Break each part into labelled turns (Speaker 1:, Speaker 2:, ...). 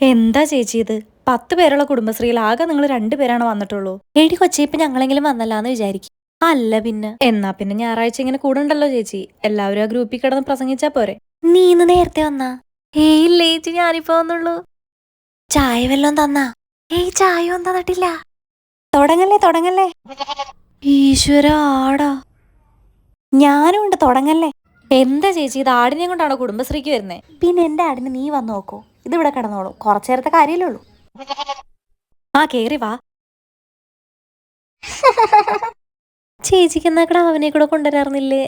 Speaker 1: എന്താ ചേച്ചി ഇത്? പത്ത് പേരുള്ള കുടുംബശ്രീയിൽ ആകെ നിങ്ങൾ രണ്ടുപേരാണ് വന്നിട്ടുള്ളൂ? എടി കൊച്ചി ഇപ്പൊ ഞങ്ങളെങ്കിലും വന്നല്ലാന്ന് വിചാരിക്കും. അല്ല പിന്നെ. എന്നാ പിന്നെ ഞായറാഴ്ച ഇങ്ങനെ കൂടണ്ടല്ലോ ചേച്ചി. എല്ലാവരും ആ ഗ്രൂപ്പിൽ കിടന്ന് പ്രസംഗിച്ചാ പോരെ. നീ ഇന്ന് നേരത്തെ വന്നാ? ഏയ് ഇല്ല ചേച്ചി ഞാനിപ്പോ വന്നുള്ളൂ. ചായ വല്ലോം തന്നാ? ഏയ് ചായ ഒന്നും തന്നിട്ടില്ല. തുടങ്ങല്ലേ തുടങ്ങല്ലേ? ഈശ്വര ആടാ. ഞാനും ഉണ്ട് തുടങ്ങല്ലേ? എന്താ ചേച്ചി ഇത് ആടിനെ കൊണ്ടാണോ കുടുംബശ്രീക്ക് വരുന്നേ? പിന്നെ എന്റെ ആടിന് നീ വന്നു നോക്കൂ. ഇത് ഇവിടെ കിടന്നോളൂ. കുറച്ചു നേരത്തെ കാര്യമല്ലേ ഉള്ളൂ ആ കേറി വാ. ചേച്ചിക്ക് എന്നാ കിടാവിനെ കൂടെ കൊണ്ടുവരാറുന്നില്ലേ?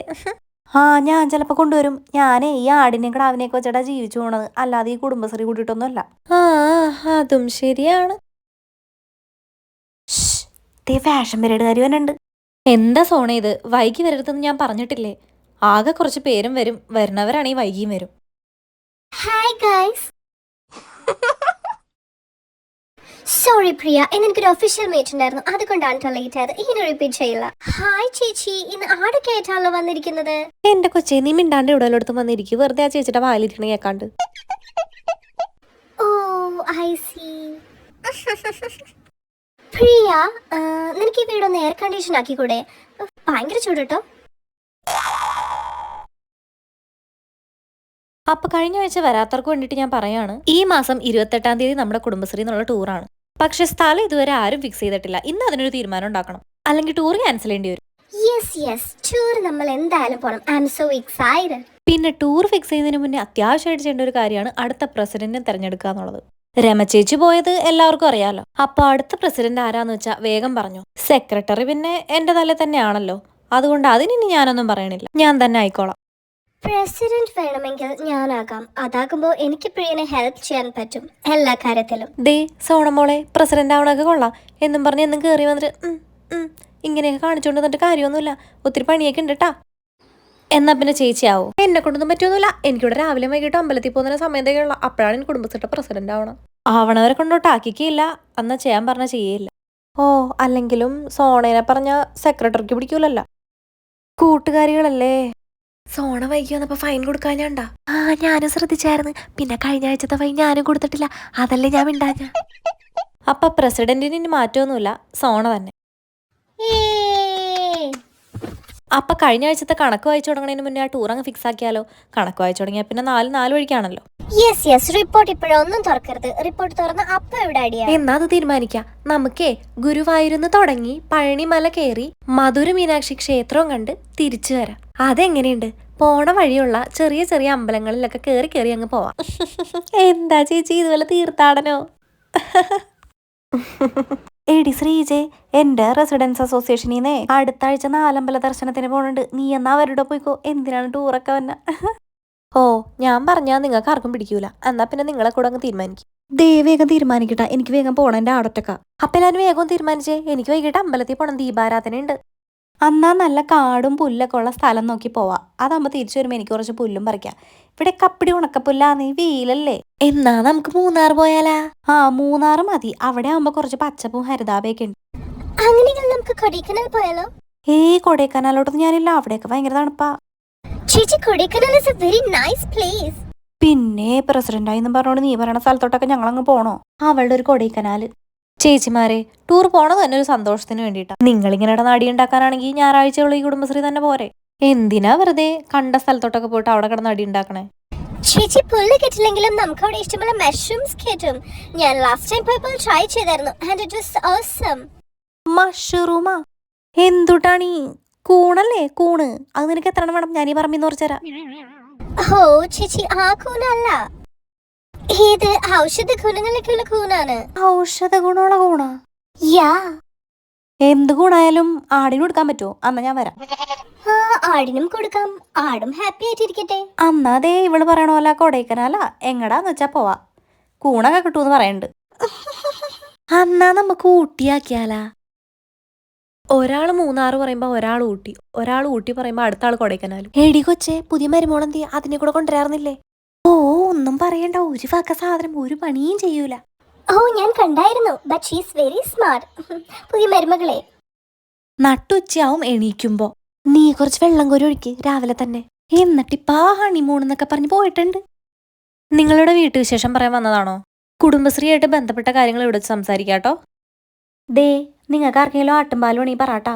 Speaker 1: ആ ഞാൻ ചിലപ്പോ കൊണ്ടുവരും. ഞാനേ ഈ ആടിനെ കിടാവിനെയൊക്കെ വെച്ചിട്ടാ ജീവിച്ചു പോണത്. അല്ലാതെ ഈ കുടുംബശ്രീ കൂട്ടിയിട്ടൊന്നുമല്ല ആ അതും ശരിയാണ്. ദേ ഫാഷൻ പീരീഡുകാരി വന്നുണ്ട് എന്താ സോണേ ഇത്? വൈകി വരരുതെന്ന് ഞാൻ പറഞ്ഞിട്ടില്ലേ? ആകെ കുറച്ച് പേരും വരും. വരുന്നവരാണെങ്കിൽ വൈകിയും വരും.
Speaker 2: ഹായ് ഗൈസ് സോറി പ്രിയ ഇന്ന് എനിക്കൊരു ഒഫീഷ്യൽ മീറ്റ് ഉണ്ടായിരുന്നു. അതുകൊണ്ടാണ് കേട്ടോ ലേറ്റ് ആയത്. ഇനി റിപ്പീറ്റ് ചെയ്യില്ല. ഹായ് ചേച്ചി. ഇന്ന് ആടൊക്കെ ആയിട്ടാണല്ലോ വന്നിരിക്കുന്നത്?
Speaker 1: എന്റെ കൊച്ചേ നീ മിണ്ടാണ്ട് ഇവിടെ അടുത്ത് വന്നിരിക്കും. വെറുതെ ആ ചേച്ചിയുടെ വായിലിരിക്കണ കേക്കാണ്ട്.
Speaker 2: ഓ ഐ സി പ്രിയ നിനക്ക് ഈ വീടൊന്ന് എയർ കണ്ടീഷൻ ആക്കിക്കൂടെ? ഭയങ്കര ചൂട് കേട്ടോ
Speaker 1: അപ്പൊ കഴിഞ്ഞ ആഴ്ച വരാത്തവർക്ക് വേണ്ടിയിട്ട് ഞാൻ പറയാണ് ഈ മാസം ഇരുപത്തെട്ടാം തീയതി നമ്മുടെ കുടുംബശ്രീ എന്നുള്ള ടൂറാണ് പക്ഷെ സ്ഥലം ഇതുവരെ ആരും ഫിക്സ് ചെയ്തിട്ടില്ല. ഇന്ന് അതിനൊരു തീരുമാനം ഉണ്ടാക്കണം. അല്ലെങ്കിൽ ടൂർ ക്യാൻസൽ ചെയ്യേണ്ടി വരും.
Speaker 2: യെസ് യെസ് ടൂർ നമ്മൾ എന്തായാലും പോണം. ഐ ആം സോ എക്സൈറ്റഡ്
Speaker 1: പിന്നെ ടൂർ ഫിക്സ് ചെയ്യുന്നതിന് മുന്നേ അത്യാവശ്യമായിട്ട് ചെയ്യേണ്ട ഒരു കാര്യമാണ് അടുത്ത പ്രസിഡന്റിനെ തെരഞ്ഞെടുക്കുക എന്നുള്ളത്. രമചേച്ചി പോയത് എല്ലാവർക്കും അറിയാലോ. അപ്പൊ അടുത്ത പ്രസിഡന്റ് ആരാന്ന് വെച്ചാൽ വേഗം പറഞ്ഞു. സെക്രട്ടറി പിന്നെ എന്റെ തല തന്നെയാണല്ലോ. അതുകൊണ്ട് അതിനി ഞാനൊന്നും പറയണില്ല. ഞാൻ തന്നെ ആയിക്കോളാം.
Speaker 2: പ്രസിഡന്റ് വേണമെങ്കിൽ ഞാനാകാം. അതാകുമ്പോൾ എനിക്ക് പ്രിയനെ ഹെൽപ്പ് ചെയ്യാൻ പറ്റും. എല്ലാ കാര്യത്തിലും.
Speaker 1: ദേ സോണമോളെ പ്രസിഡന്റ് ആവണൊക്കെ കൊള്ളാം. എന്നും പറഞ്ഞ് എന്നും കയറി വന്നിട്ട് ഇങ്ങനെയൊക്കെ കാണിച്ചോണ്ട് വന്നിട്ട് കാര്യമൊന്നുമില്ല. ഒത്തിരി പണിയൊക്കെ ഉണ്ട് കേട്ടാ എന്നാ പിന്നെ ചേച്ചിയാവോ എന്നെ കൊണ്ടൊന്നും പറ്റൊന്നുമില്ല. എനിക്കിവിടെ രാവിലെ വൈകിട്ട് അമ്പലത്തിൽ പോകുന്ന സമയത്തേക്കുള്ള അപ്പോഴാണ് എനിക്ക് കുടുംബത്തിന്റെ പ്രസിഡന്റ് ആവണം. ആവണവരെ കൊണ്ടോട്ട് ആക്കിക്കില്ല. എന്നാ ചെയ്യാൻ പറഞ്ഞ ചെയ്യില്ല ഓ അല്ലെങ്കിലും സോണേനെ പറഞ്ഞ സെക്രട്ടറിക്ക് പിടിക്കൂലല്ല. കൂട്ടുകാരികളല്ലേ? സോണ വൈകി വന്നപ്പോ ഫൈൻ കൊടുക്കാൻ ഞാണ്ടാ ആ ഞാനും ശ്രദ്ധിച്ചായിരുന്നു. പിന്നെ കഴിഞ്ഞ ആഴ്ചത്തെ ഫൈൻ ഞാനും കൊടുത്തിട്ടില്ല. അതല്ലേ ഞാൻ മിണ്ടാഞ്ഞ? അപ്പൊ പ്രസിഡന്റിന് ഇനി മാറ്റമൊന്നുമില്ല സോണ തന്നെ. അപ്പൊ കഴിഞ്ഞ ആഴ്ചത്തെ കണക്ക് വായിച്ചു തുടങ്ങുന്നതിന് മുന്നേ ആ ടൂർ അങ്ങ് ഫിക്സ് ആക്കിയാലോ? കണക്ക് വായിച്ചു തുടങ്ങിയാൽ പിന്നെ നാല് നാല് വഴിക്കാണല്ലോ.
Speaker 2: യെസ് യെസ് റിപ്പോർട്ട് ഇപ്പോഴൊന്നും തുറക്കരുത്. റിപ്പോർട്ട് തുറന്ന് അപ്പൊ എവിടെ അടിയാ?
Speaker 1: എന്നാ അത് തീരുമാനിക്കാം. നമുക്കേ ഗുരുവായൂരുന്ന് തുടങ്ങി പഴനിമല കയറി മധുര മീനാക്ഷി ക്ഷേത്രവും കണ്ട് തിരിച്ചു വരാം. അതെങ്ങനെയുണ്ട്? പോണ വഴിയുള്ള ചെറിയ ചെറിയ അമ്പലങ്ങളിലൊക്കെ കയറി കയറി അങ്ങ് പോവാം. എന്താ ചേച്ചി ഇതുപോലെ തീർത്ഥാടനോ? എടി ശ്രീജെ എന്റെ റെസിഡൻസ് അസോസിയേഷനിൽ നിന്നേ അടുത്ത ആഴ്ച നാലമ്പല ദർശനത്തിന് പോണുണ്ട്. നീ എന്നാ അവരുടെ പോയിക്കോ? എന്തിനാണ് ടൂറൊക്കെ വന്ന? ഓ ഞാൻ പറഞ്ഞാ നിങ്ങൾക്ക് ആർക്കും പിടിക്കൂല. എന്നാ പിന്നെ നിങ്ങളെ കൂടെ അങ്ങ് തീരുമാനിക്കും. ദേ വേഗം തീരുമാനിക്കട്ടെ. എനിക്ക് വേഗം പോണം എന്റെ ആടൊറ്റക്ക. അപ്പൊ ഞാൻ വേഗം തീരുമാനിച്ചേ. എനിക്ക് വൈകിട്ട് അമ്പലത്തിൽ പോണം. ദീപാരാധന ഉണ്ട് അന്നാ നല്ല കാടും പുല്ലൊക്കെ ഉള്ള സ്ഥലം നോക്കി പോവാ. അതാകുമ്പോ തിരിച്ചു വരുമ്പോൾ എനിക്ക് കുറച്ച് പുല്ലും പറിക്കാം. ഇവിടെ കപ്പിടി ഉണക്കപ്പുല്ലാ നീ വെയിലല്ലേ? എന്നാ നമുക്ക് മൂന്നാർ പോയാലാ? ആ മൂന്നാർ മതി. അവിടെ ആവുമ്പോ കുറച്ച് പച്ചപ്പും ഹരിതാപയൊക്കെ ഉണ്ട്.
Speaker 2: അങ്ങനെയെങ്കിൽ നമുക്ക് കൊടൈക്കനാൽ പോയാലോ?
Speaker 1: ഏയ് കൊടൈക്കനാലോട്ടൊന്നും ഞാനില്ല. അവിടെയൊക്കെ ഭയങ്കര തണുപ്പാ.
Speaker 2: ചേച്ചി Kodaikanal is a very nice place
Speaker 1: പിന്നെ പ്രസിഡന്റായി എന്ന് പറഞ്ഞോണ്ട് നീ പറയണ സ്ഥലത്തോട്ടൊക്കെ ഞങ്ങൾ അങ്ങ് പോണോ? അവളുടെ ഒരു കൊടൈക്കനാല്. ചേച്ചിമാരെ ടൂർ പോണത് തന്നെ ഒരു സന്തോഷത്തിന് വേണ്ടിയിട്ടാണ് നിങ്ങളിങ്ങനെ നാടി ഉണ്ടാക്കാനാണെങ്കിൽ ഞായറാഴ്ചയുള്ള ഈ കുടുംബശ്രീ തന്നെ പോരെ. എന്തിനാ വെറുതെ കണ്ട സ്ഥലത്തോട്ടൊക്കെ പോയിട്ട് അവിടെ കിടന്ന് അടി ഉണ്ടാക്കണേ?
Speaker 2: ചേച്ചി പുല്ല് കിട്ടില്ലെങ്കിലും നമുക്ക് അവിടെ ഇഷ്ടമുള്ള മഷ്റൂംസ് കിട്ടും. ഞാൻ ലാസ്റ്റ് ടൈം പോയപ്പോൾ ട്രൈ ചെയ്തായിരുന്നു. ആൻഡ് ഇറ്റ് വാസ് ഓസം
Speaker 1: മഷ്റൂമാ എന്തുട്ടാണീ? കൂണല്ലേ? കൂണ്. അത് നിനക്ക് എത്ര എണ്ണം വേണം? ഞാൻ ഈ പറമ്പിന്ന് കുറച്ചുതരാം
Speaker 2: ഓ ചേച്ചി ആ കൂനല്ല ഇത് ഔഷധ ഗുണങ്ങളൊക്കെയുള്ള കൂണാണ്.
Speaker 1: ഔഷധ ഗുണമുള്ള കൂണാ?
Speaker 2: യാ.
Speaker 1: എന്ത് ഗുണായാലും ആടിന് കൊടുക്കാൻ പറ്റുമോ അന്നാ ഞാൻ വരാം.
Speaker 2: ആ ആടിനും കൊടുക്കാം. ആടും ഹാപ്പി ആയിട്ടിരിക്കട്ടെ.
Speaker 1: അന്നാ ദേ ഇവൾ പറയണ പോലെ കൊടൈക്കനാല. എങ്ങടാന്ന് വെച്ചാ പോവാ. കൂണൊക്കെ കിട്ടൂന്ന് പറയണ്ട്. അന്നാ നമുക്ക് ഊട്ടിയാക്കിയാലാ. ഒരാൾ മൂന്നാറ് പറയുമ്പോ ഒരാൾ ഊട്ടി. ഒരാൾ ഊട്ടി പറയുമ്പോ അടുത്ത ആൾ കൊടൈക്കനാലും. എടി കൊച്ചേ പുതിയ മരുമോളെന്തി അതിനെ കൂടെ കൊണ്ടുവരാറുന്നില്ലേ? ഓ ഒന്നും പറയണ്ട. ഒരു വക സാധനം ഒരു പണിയും ചെയ്യൂല.
Speaker 2: ഓ ഞാൻ കണ്ടായിരുന്നു. ബട്ട് ഷീസ് വെരി സ്മാർട്ട് പുതിയ മരുമകളെ.
Speaker 1: നട്ടുച്ചയാവും എണീക്കുമ്പോ. നീ കുറച്ച് വെള്ളം കോരി ഒഴിക്ക് രാവിലെ തന്നെ. എന്നിട്ടിപ്പാ ഹണിമൂൺ എന്നൊക്കെ പറഞ്ഞു പോയിട്ടുണ്ട്. നിങ്ങളുടെ വീട്ടുവിശേഷം പറയാൻ വന്നതാണോ? കുടുംബശ്രീയായിട്ട് ബന്ധപ്പെട്ട കാര്യങ്ങൾ ഇവിടെ സംസാരിക്കാട്ടോ. ദേ നിങ്ങൾക്ക് ആർക്കെങ്കിലും വേണമെങ്കിൽ പറട്ടാ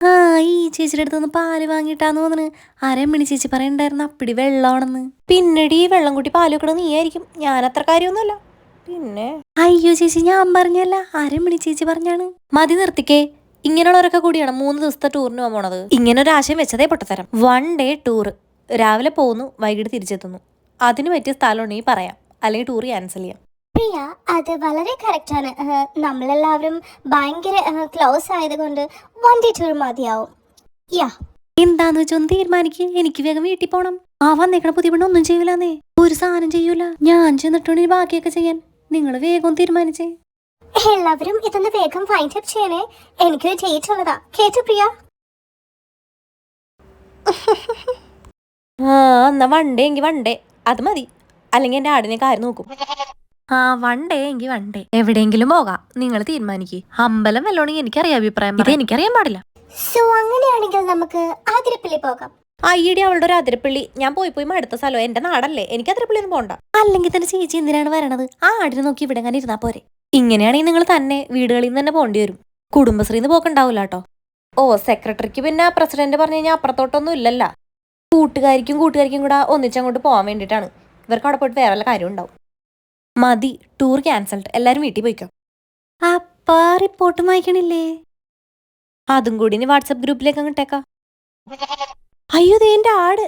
Speaker 1: ആ ഈ ചേച്ചിയുടെ അടുത്ത് നിന്ന് പാൽ വാങ്ങിയിട്ടാന്ന് തോന്നുന്നു. അരമണി ചേച്ചി പറയണ്ടായിരുന്നു? അപ്പടി വെള്ളമാണെന്ന്. പിന്നീട് ഈ വെള്ളം കൂട്ടി പാൽ വെക്കണത് നീയായിരിക്കും. ഞാൻ അത്ര കാര്യമൊന്നുമല്ല. പിന്നെ? അയ്യോ ചേച്ചി ഞാൻ പറഞ്ഞല്ല. അരമണി ചേച്ചി പറഞ്ഞാണ്? മതി നിർത്തിക്കേ. ഇങ്ങനെയുള്ളവരൊക്കെ കൂടിയാണ് മൂന്ന് ദിവസത്തെ ടൂറിന് പോകാൻ പോണത്. ഇങ്ങനെ ഒരു ആശയം വെച്ചതേ പൊട്ടത്തരം. വൺ ഡേ ടൂർ രാവിലെ പോകുന്നു വൈകിട്ട് തിരിച്ചെത്തുന്നു. അതിന് പറ്റിയ സ്ഥലമുണ്ടെങ്കിൽ പറയാം. അല്ലെങ്കിൽ ടൂർ ക്യാൻസൽ ചെയ്യാം.
Speaker 2: പ്രിയ അത് വളരെ കറക്റ്റ് ആണ്. ഏഹ്, നമ്മളെല്ലാവരും ഭയങ്കര ക്ലോസ് ആയതുകൊണ്ട് വൺ ഡേ ടൂർ മതിയാവും. യാ.
Speaker 1: എന്താന്ന് വെച്ചൊന്ന് തീരുമാനിക്ക്. എനിക്ക് വേഗം വീട്ടിൽ പോണം. ആ വന്നേക്കണ പുതിയ പെണ്ണ് ഒന്നും ചെയ്യൂലെന്നേ. ഒരു സാധനം ചെയ്യൂല. ഞാൻ ചെന്നിട്ടുണ്ടെങ്കിൽ ബാക്കിയൊക്കെ ചെയ്യാൻ. നിങ്ങൾ വേഗം തീരുമാനിച്ചേ.
Speaker 2: എല്ലാവരും ഇതൊന്ന് വേഗം ഫൈൻഡ് അപ്പ് ചെയ്യണേ. എനിക്ക് ഡേറ്റ് ഉള്ളതാ. കേട്ടു പ്രിയ?
Speaker 1: ആ എന്നാ വണ്ടേ എങ്കിൽ വണ്ടേ. അത് മതി. അല്ലെങ്കിൽ എന്റെ ആടിനെ കാര്യം നോക്കും. ആ വൺ ഡേ എങ്കിൽ വൺ ഡേ എവിടെയെങ്കിലും പോകാം. നിങ്ങൾ തീരുമാനിക്കുക അമ്പലം വല്ലോണെങ്കിൽ എനിക്കറിയാം അഭിപ്രായം ഇത് എനിക്കറിയാൻ പാടില്ല.
Speaker 2: സോ അങ്ങനെയാണെങ്കിൽ നമുക്ക് ആതിരപ്പള്ളി പോകാം.
Speaker 1: അയ്യടി അവളുടെ ഒരു അതിരപ്പള്ളി. ഞാൻ പോയി പോയി അടുത്ത സ്ഥലം എന്റെ നാടല്ലേ? എനിക്ക് അതിരപ്പള്ളി ഒന്നും പോണ്ട. അല്ലെങ്കിൽ തന്നെ ചേച്ചി എന്തിനാണ് വരണത്? ആ ആടിനെ നോക്കി ഇവിടെ അങ്ങനെ ഇരുന്നാ പോരെ. ഇങ്ങനെയാണെങ്കിൽ നിങ്ങൾ തന്നെ വീടുകളിൽ നിന്ന് തന്നെ പോകേണ്ടി വരും. കുടുംബശ്രീന്ന് പോക്കുണ്ടാവില്ല കേട്ടോ ഓ സെക്രട്ടറിക്ക് പിന്നെ പ്രസിഡന്റ് പറഞ്ഞു കഴിഞ്ഞാൽ അപ്പുറത്തോട്ടൊന്നും ഇല്ലല്ല. കൂട്ടുകാരിക്കും കൂട്ടുകാരിക്കും കൂടെ ഒന്നിച്ചങ്ങോട്ട് പോകാൻ വേണ്ടിയിട്ടാണ്. ഇവർക്ക് അവിടെ പോയിട്ട് വേറെ കാര്യം ഉണ്ടാവും. മതി ടൂർ ക്യാൻസൽഡ് എല്ലാരും വീട്ടിൽ പോയിക്കോ. അപ്പാ റിപ്പോർട്ട് വായിക്കണില്ലേ? അതും കൂടി ഇനി വാട്സപ്പ് ഗ്രൂപ്പിലേക്ക് അങ്ങോട്ടേക്കാ അയ്യോ ദേ എന്റെ ആട്.